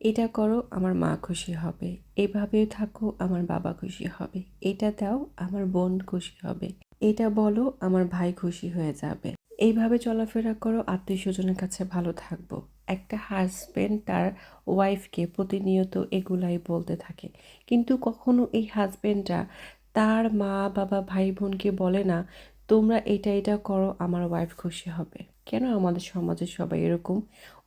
এটা করো, আমার মা খুশি হবে। এভাবে থাকো, আমার বাবা খুশি হবে। এটা দাও, আমার বোন খুশি হবে। এটা বলো, আমার ভাই খুশি হয়ে যাবে। এইভাবে চলাফেরা করো আত্মীয় স্বজনের কাছে ভালো থাকব। একটা হাজবেন্ড তার ওয়াইফকে প্রতিনিয়ত এগুলাই বলতে থাকে। কিন্তু কখনো এই হাজবেন্ডরা তার মা, বাবা, ভাই, বোনকে বলে না, তোমরা এটা এটা করো, আমার ওয়াইফ খুশি হবে। কেন আমাদের সমাজে সবাই এরকম?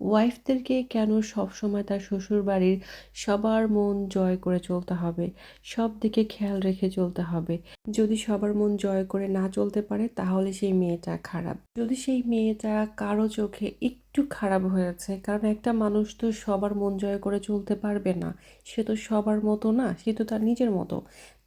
ওয়াইফদেরকে কেন সবসময় তার শ্বশুর বাড়ির সবার মন জয় করে চলতে হবে? সব দিকে খেয়াল রেখে চলতে হবে। যদি সবার মন জয় করে না চলতে পারে, তাহলে সেই মেয়েটা খারাপ। যদি সেই মেয়েটা কারও চোখে একটু খারাপ হয়েছে, কারণ একটা মানুষ তো সবার মন জয় করে চলতে পারবে না। সে তো সবার মতো না, সে তো তার নিজের মতো।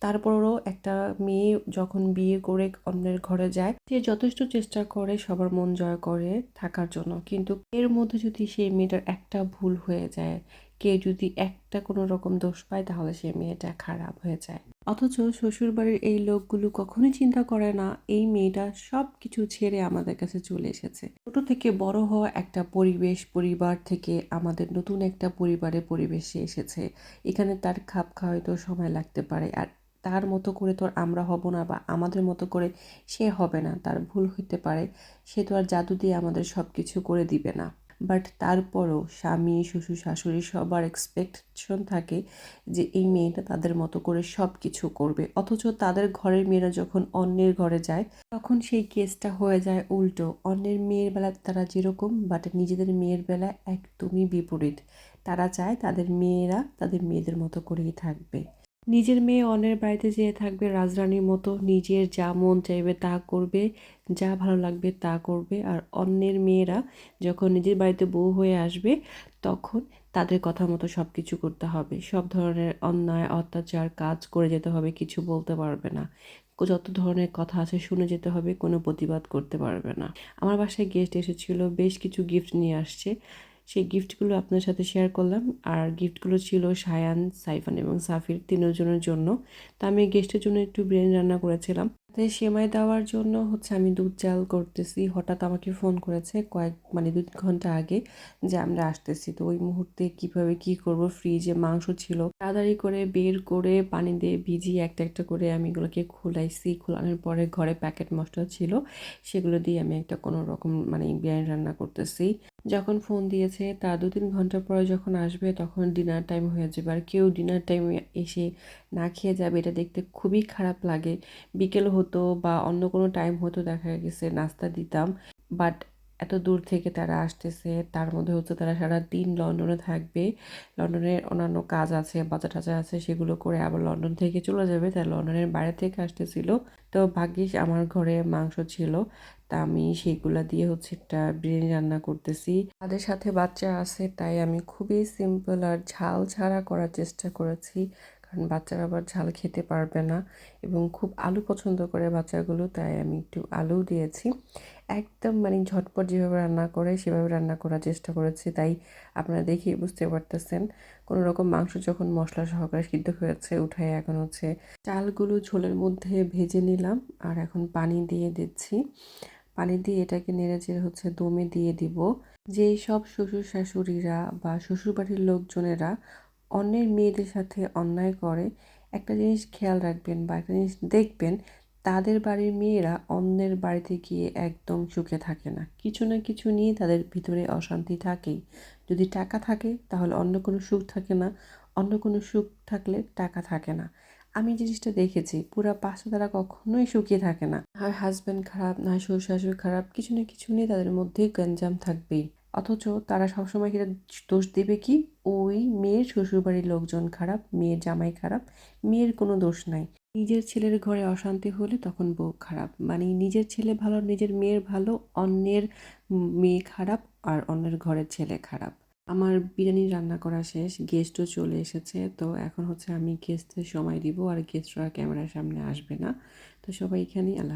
তারপরও একটা মেয়ে যখন বিয়ে করে অন্যের ঘরে যায়, সে যথেষ্ট চেষ্টা করে সবার মন জয় করে থাকার জন্য। কিন্তু এর মধ্যে যদি সেই মেয়েটার একটা ভুল হয়ে যায় কেউ যদি একটা কোনো রকম দোষ পায়, তাহলে সেই মেয়েটা খারাপ হয়ে যায়। অথচ শ্বশুরবাড়ির এই লোকগুলো কখনোই চিন্তা করে না, এই মেয়েটা সব কিছু ছেড়ে আমাদের কাছে চলে এসেছে। ছোট থেকে বড় হওয়া একটা পরিবেশ, পরিবার থেকে আমাদের নতুন একটা পরিবারের পরিবেশে এসেছে। এখানে তার খাপ খাওয়াইতেও সময় লাগতে পারে, আর তার মতো করে তো আমরা হব না বা আমাদের মতো করে সে হবে না, তার ভুল হইতে পারে, সে তো আর জাদু দিয়ে আমাদের সব কিছু করে দিবে না। বাট তারপরও স্বামী, শ্বশুর, শাশুড়ি সবার এক্সপেকটেশন থাকে যে এই মেয়েটা তাদের মতো করে সব কিছু করবে। অথচ তাদের ঘরের মেয়েরা যখন অন্যের ঘরে যায়, তখন সেই কেসটা হয়ে যায় উল্টো। অন্যের মেয়ের বেলা তারা যেরকম বাট নিজেদের মেয়ের বেলা একদমই বিপরীত। তারা চায় তাদের মেয়েরা তাদের মেয়েদের মতো করেই থাকবে। নিজের মেয়ে অন্যের বাড়িতে যেয়ে থাকবে, রাজরানীর মতো নিজের যা মন চাইবে তা করবে, যা ভালো লাগবে তা করবে। আর অন্যের মেয়েরা যখন নিজের বাড়িতে বউ হয়ে আসবে, তখন তাদের কথা মতো সব কিছু করতে হবে। সব ধরনের অন্যায়, অত্যাচার কাজ করে যেতে হবে, কিছু বলতে পারবে না। যত ধরনের কথা আছে শুনে যেতে হবে, কোনো প্রতিবাদ করতে পারবে না। আমার বাসায় গেস্ট এসেছিল, বেশ কিছু গিফট নিয়ে আসছে। সেই গিফটগুলো আপনার সাথে শেয়ার করলাম। আর গিফটগুলো ছিল সায়ান, সাইফান এবং সাফির তিনজনের জন্য। তো আমি গেস্টের জন্য একটু বিরিয়ানি রান্না করেছিলাম। তাই সেমাই দেওয়ার জন্য হচ্ছে আমি দুধ চাল করতেছি। হঠাৎ আমাকে ফোন করেছে কয়েক মানে দু ঘণ্টা আগে যে আমরা আসতেছি। তো ওই মুহূর্তে কীভাবে কি করব? ফ্রিজে মাংস ছিল। তাড়াতাড়ি করে বের করে পানি দিয়ে ভিজিয়ে একটা একটা করে আমি এগুলোকে খোলাইছি। খোলানোর পরে ঘরে প্যাকেট মশলা ছিল। সেগুলো দিয়ে আমি একটা কোনো রকম মানে বিরিয়ানি রান্না করতেছি। যখন ফোন দিয়েছে তার দু তিন ঘণ্টা পরে যখন আসবে, তখন ডিনার টাইম হয়ে যাবে। আর কেউ ডিনার টাইমে এসে না খেয়ে যাবে, এটা দেখতে খুবই খারাপ লাগে। বিকেল হতো বা অন্য কোনো টাইম হতো, দেখা গেছে নাস্তা দিতাম। বাট এত দূর থেকে তারা আসতেছে, তার মধ্যে হচ্ছে তারা সারা দিন লন্ডনে থাকবে। লন্ডনের অন্যান্য কাজ আছে, বাজার টাজার আছে, সেগুলো করে আবার লন্ডন থেকে চলে যাবে। তাই লন্ডনের বাইরে থেকে আসতেছিল। তো ভাগ্যিস আমার ঘরে মাংস ছিল। তা আমি সেইগুলা দিয়ে হচ্ছে একটা বিরিয়ানি রান্না করতেছি। তাদের সাথে বাচ্চা আছে, তাই আমি খুবই সিম্পল আর ঝাল ছাড়া করার চেষ্টা করেছি, কারণ বাচ্চারা আবার ঝাল খেতে পারবে না এবং খুব আলু পছন্দ করে বাচ্চাগুলো, তাই আমি একটু আলু দিয়েছি। একদম মানে ঝটপট যেভাবে রান্না করে সেভাবে রান্না করার চেষ্টা করেছি, তাই আপনারা দেখেই বুঝতে পারতেছেন। কোনো রকম মাংস যখন মশলা সহকারে সিদ্ধ হয়েছে উঠাই এখন হচ্ছে চালগুলো ঝোলের মধ্যে ভেজে নিলাম আর এখন পানি দিয়ে দিচ্ছি। পানি দিয়ে এটাকে নেড়ে চেড়ে হচ্ছে দমে দিয়ে দিব। যেই সব শ্বশুর শাশুড়িরা বা শ্বশুরবাড়ির লোকজনেরা অন্যের মেয়েদের সাথে অন্যায় করে, একটা জিনিস খেয়াল রাখবেন বা একটা জিনিস দেখবেন, তাদের বাড়ির মেয়েরা অন্যের বাড়িতে গিয়ে একদম সুখে থাকে না। কিছু না কিছু নিয়ে তাদের ভিতরে অশান্তি থাকেই। যদি টাকা থাকে তাহলে অন্য কোনো সুখ থাকে না, অন্য কোনো সুখ থাকলে টাকা থাকে না। আমি জিনিসটা দেখেছি, পুরো পাশে তারা কখনোই সুখী থাকে না। হয় হাজব্যান্ড খারাপ, না শ্বশুর শাশুড়ি খারাপ, কিছু না কিছু নিয়ে তাদের মধ্যে গঞ্জাম থাকবেই। অথচ তারা সবসময় সেটা দোষ দেবে কি? ওই মেয়ের শ্বশুরবাড়ির লোকজন খারাপ, মেয়ের জামাই খারাপ, মেয়ের কোনো দোষ নাই। নিজের ছেলের ঘরে অশান্তি হলে তখন বউ খারাপ। মানে নিজের ছেলে ভালো, নিজের মেয়ের ভালো, অন্যের মেয়ে খারাপ আর অন্যের ঘরের ছেলে খারাপ। আমার বিরিয়ানি রান্না করা শেষ গেস্টও চলে এসেছে। তো এখন হচ্ছে আমি গেস্টদের সময় দিব, আর গেস্টরা ক্যামেরার সামনে আসবে না। তো সবাই এখানেই, আল্লাহ